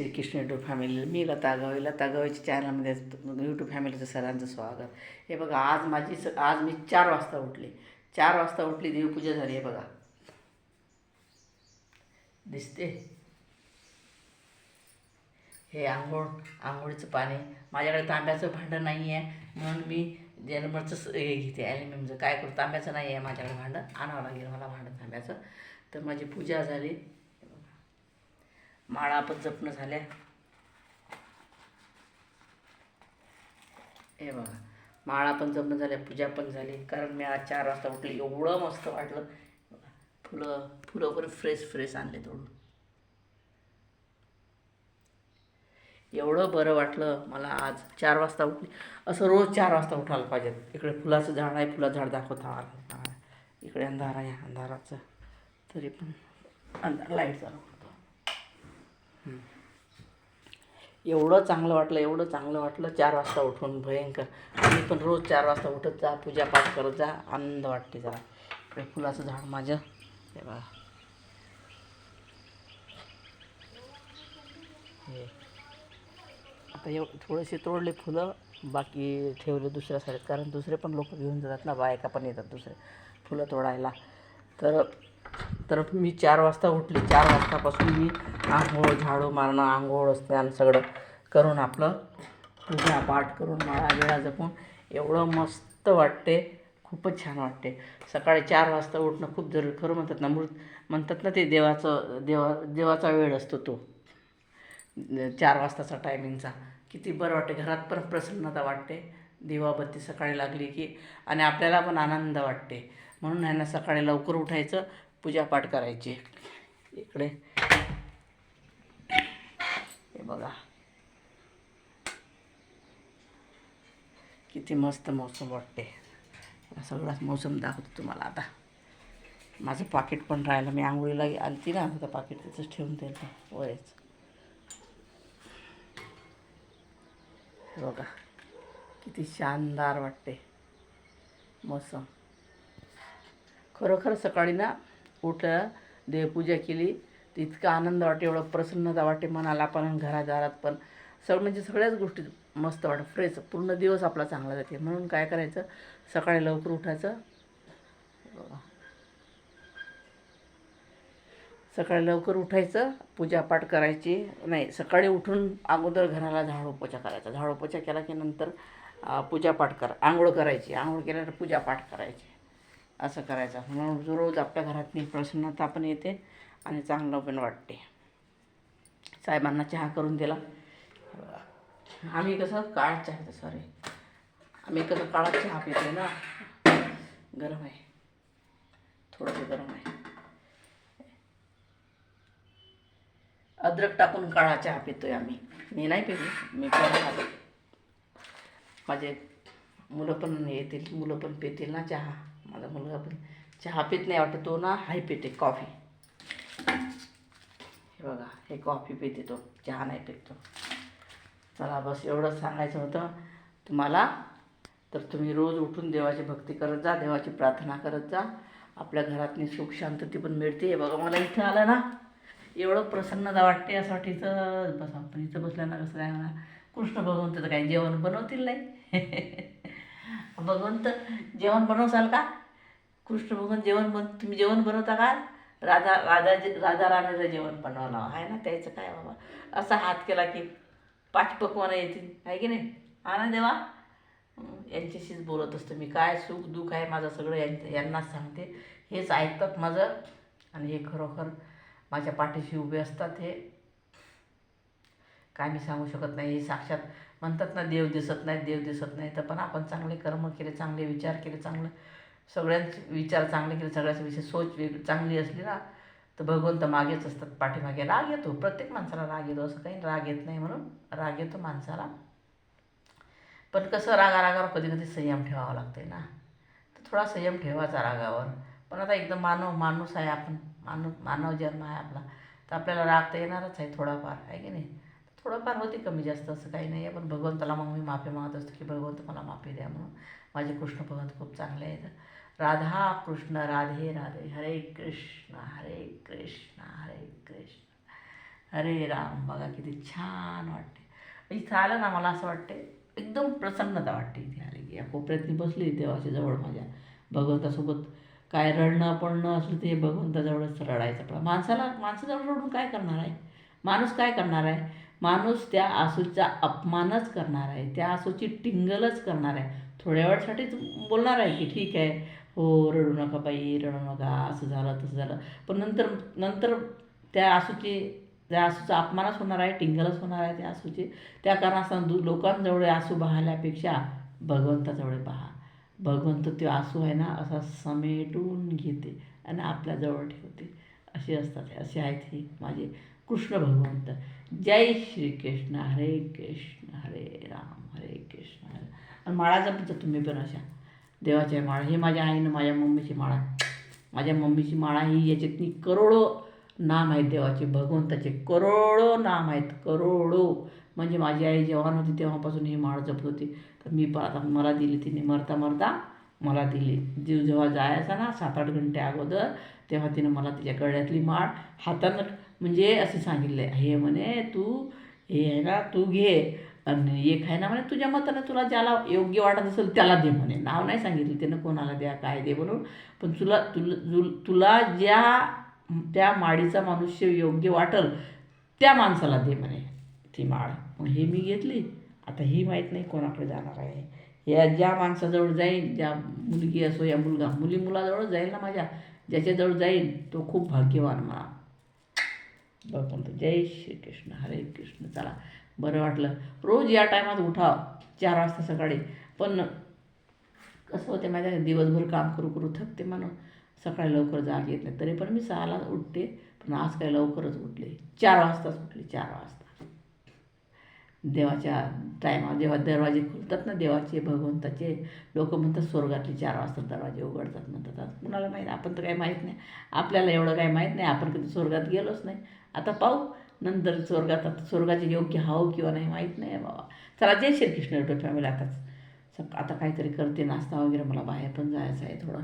Shrikrishna YouTube family मी लता गवई लता गवईच्या चॅनलमध्ये यूट्यूब फॅमिलीचं सरांचं स्वागत. हे बघा आज माझी स आज मी चार वाजता उठले. चार वाजता उठली देवपूजा झाली आहे बघा. दिसते? हे आंघोळ आंघोळीचं पाणी. माझ्याकडे तांब्याचं भांडं नाही आहे म्हणून मी जन्मचं हे घेते ॲल्युमिनियमचं काय करू तांब्याचं नाही आहे माझ्याकडे भांडं. आणावं लागेल मला भांडं तांब्याचं. तर माझी पूजा झाली. माळा पण जपणं झाल्या. हे बघा माळा पण जपणं झाल्या पूजा पण झाली. कारण मी आज चार वाजता उठले एवढं मस्त वाटलं. फुलं फुलं पण फ्रेश फ्रेश आणले तोडून. एवढं बरं वाटलं मला आज चार वाजता उठली. असं रोज चार वाजता उठायला पाहिजे इकडे फुलाचं झाड आहे फुला झाड दाखवता इकडे अंधार आहे अंधाराचं. तरी पण अंधार लाइट चालू. एवढं चांगलं वाटलं एवढं चांगलं वाटलं. चार वाजता उठून भयंकर. मी पण रोज चार वाजता उठत जा पूजापाठ करत जा. आनंद वाटते जरा. इकडे फुलाचं झाड माझं. हे बघा. हे. आता एव थोडेसे तोडले फुलं बाकी ठेवले दुसऱ्या साईड कारण दुसरे पण लोक घेऊन जातात ना बायका पण येतात दुसरे फुलं तोडायला. तर तर मी चार वाजता उठली. चार वाजतापासून मी आंघोळ झाडू मारणं आंघोळ स्नान सगळं करून आपलं पूजा पाठ करून माळा वेळा जपून एवढं मस्त वाटते. खूपच छान वाटते. सकाळी चार वाजता उठणं खूप जरुरी. खरं म्हणतात ना मृत म्हणतात ना ते देवाचं देवा देवाचा वेळ असतो तो. चार वाजताचा टायमिंगचा. किती बरं वाटते. घरात पण प्रसन्नता वाटते. दिवाबत्ती सकाळी लागली की आणि आपल्याला पण आनंद वाटते. म्हणून ह्यांना सकाळी लवकर उठायचं. पूजापाठ करायची. इकडे. हे बघा. किती मस्त मौसम वाटते सगळाच मौसम दाखवतो तुम्हाला आता. माझं पाकिट पण राहिलं. मी आंघोळीला आलती ना आता पाकिट तिथंच ठेवून दिलं वयच बघा. किती शानदार वाटते मौसम. खरोखर सकाळी ना उठलं देवपूजा केली तर इतका आनंद वाटते एवढं प्रसन्नता वाटते मनाला पण घरादारात पण. सगळं म्हणजे सगळ्याच गोष्टी मस्त वाटतं फ्रेश पूर्ण दिवस आपला चांगला जाते. म्हणून काय करायचं? सकाळी लवकर उठायचं. सकाळी लवकर उठायचं पूजापाठ करायची. नाही सकाळी उठून अगोदर घराला झाडूपोचा करायचा. झाडूपोचा केला की नंतर पूजापाठ कर. आंघोळ करायची. आंघोळ केल्यानंतर पूजापाठ करायची. असं करायचं. म्हणून रोज आपल्या घरातली प्रसन्नता पण येते आणि चांगलं पण वाटते. साहेबांना चहा करून दिला. आम्ही कसं काळा चहा सॉरी आम्ही कसं काळा चहा पितो ना. गरम आहे. थोडंसं गरम आहे. अद्रक टाकून काळा चहा पितोय आम्ही. मी नाही पितो मी पण माझे मुलं पण येतील मुलं पण पितील ना चहा. माझा मुलगा पण चहा पित नाही वाटतं. तो ना हाय पिते कॉफी. हे बघा हे कॉफी पिते तो चहा नाही पितो चला बस एवढंच सांगायचं होतं तुम्हाला. तर तुम्ही रोज उठून देवाची भक्ती करत जा देवाची प्रार्थना करत जा. आपल्या घरातनी सुख शांतती पण मिळते. हे बघा मला इथं आलं ना एवढं प्रसन्नता वाटते असं वाटतं. इथं बस आपण इथं बसल्यानं कसं काय म्हणा कृष्ण भगवंत तर काही जेवण बनवतील नाही. भगवंत जेवण बनवसाल का? कृष्ण भगवान जेवण बन तुम्ही जेवण बनवता का? राधा राधा राधा राणीला जेवण बनवायला आहे ना त्याचं काय बाबा? असा हात केला की पाच पकवानं येतील. आहे की नाही? हा ना देवा? यांच्याशीच बोलत असतो मी. काय सुख दुःख आहे माझं सगळं यां यांनाच सांगते. हेच ऐकतात माझं. आणि हे खरोखर माझ्या पाठीशी उभे असतात हे. काय मी सांगू शकत नाही. हे साक्षात म्हणतात ना देव दिसत नाही देव दिसत नाही तर पण आपण चांगले कर्म केले चांगले विचार केले चांगलं सगळ्यांचे विचार चांगले केले सगळ्याचे विषय सोच वेग चांगली असली ना तर भगवंत मागेच असतात पाठीमागे. राग येतो प्रत्येक माणसाला राग येतो असं काही राग येत नाही म्हणून राग येतो माणसाला. पण कसं रागा रागावर कधी कधी संयम ठेवावा लागते ना. तर थोडा संयम ठेवायचा रागावर. पण आता एकदम मानव माणूस आहे आपण मानव मानव जन्म आहे आपला तर आपल्याला राग तर येणारच आहे थोडाफार आहे की नाही? थोडंफार होते कमी जास्त असं काही नाही आहे पण भगवंताला मग मी माफी मागत असतो की भगवंत मला माफी द्या म्हणून. माझे कृष्ण भगवंत खूप चांगले आहेत. राधा कृष्ण राधे राधे. हरे कृष्ण हरे कृष्ण हरे कृष्ण. हरे राम. बघा किती छान वाटते. इथं आलं ना मला असं वाटते एकदम प्रसन्नता वाटते इथे आले की. या कोपऱ्यात मी बसली देवाच्या जवळ माझ्या भगवंतासोबत. काय रडणं पडणं असलं ते भगवंताजवळच रडायचं. पण माणसाला माणसाजवळ रडून काय करणार आहे? माणूस काय करणार आहे? माणूस त्या आसूचा अपमानच करणार आहे त्या आसूची टिंगलच करणार आहे. थोड्या वेळासाठीच बोलणार आहे की ठीक आहे हो रडू नका बाई रडू नका असं झालं तसं झालं. पण नंतर नंतर त्या आसूची त्या आसूचा अपमानच होणार आहे टिंगलच होणार आहे त्या आसूची. त्या कारणास्तव दु लोकांजवळ आसू पाहण्यापेक्षा भगवंताजवळ पहा. भगवंत ते आसू आहे ना असा समेटून घेते आणि आपल्याजवळ ठेवते. असे असतात असे आहेत हे माझे कृष्ण भगवंत. जय श्री कृष्ण हरे कृष्ण हरे राम हरे कृष्ण हरे आणि माळा जपता तुम्ही पण अशा देवाच्या माळा. हे माझ्या आईनं माझ्या मम्मीची माळा. माझ्या मम्मीची माळा ही याच्यातनी करोडो नाम आहेत देवाचे. भगवंताचे करोडो नाम आहेत. करोडो. म्हणजे माझी आई जेव्हा नव्हती तेव्हापासून ही माळ जपत होती. तर मी पण आता मला दिली तिने. मरता मरता मला दिली. जीव जेव्हा जायचा ना सात आठ घंटे अगोदर तेव्हा तिनं मला तिच्या गळ्यातली माळ हातानं म्हणजे असे सांगितले हे म्हणे तू हे आहे ना तू घे. आणि एक आहे ना म्हणे तुझ्या मतानं तुला ज्याला योग्य वाटत असेल त्याला दे म्हणे. नाव नाही सांगितलं त्यानं कोणाला द्या काय दे म्हणून. पण तुला तुला तुला ज्या त्या माडीचा मनुष्य योग्य वाटल त्या माणसाला दे म्हणे ती माळ मग हे मी घेतली. आता ही माहीत नाही कोणाकडे जाणार आहे. या ज्या माणसाजवळ जाईन ज्या मुलगी असो या मुलगा मुली मुलाजवळ जाईल ना माझ्या ज्याच्याजवळ जाईन तो खूप भाग्यवान म्हणा बघ जय श्रीकृष्ण. हरे कृष्ण. चला बरं वाटलं. रोज या टायमात उठाव चार वाजता सकाळी. पण कसं होते माझ्या दिवसभर काम करू करू थकते म्हणून सकाळी लवकर जाग येत नाही. तरी पण मी सहाला उठते पण आज काय लवकरच उठले. चार वाजताच उठले. चार वाजता. देवाच्या टायमा जेव्हा दरवाजे खुलतात ना देवाचे भगवंताचे लोक म्हणतात स्वर्गातले चार वाजता दरवाजे उघडतात म्हणतात. आता कुणाला माहीत? आपण तर काही माहीत नाही. आपल्याला एवढं काही माहीत नाही. आपण कधी स्वर्गात गेलोच नाही. आता पाहू. नंतर स्वर्गात आता स्वर्गाचे योग्य हाव किंवा नाही माहीत नाही बाबा. चला जय श्रीकृष्ण युट्यूब फॅमिली आताच. आता काहीतरी करते नाश्ता वगैरे मला बाहेर पण जायचं आहे थोडं.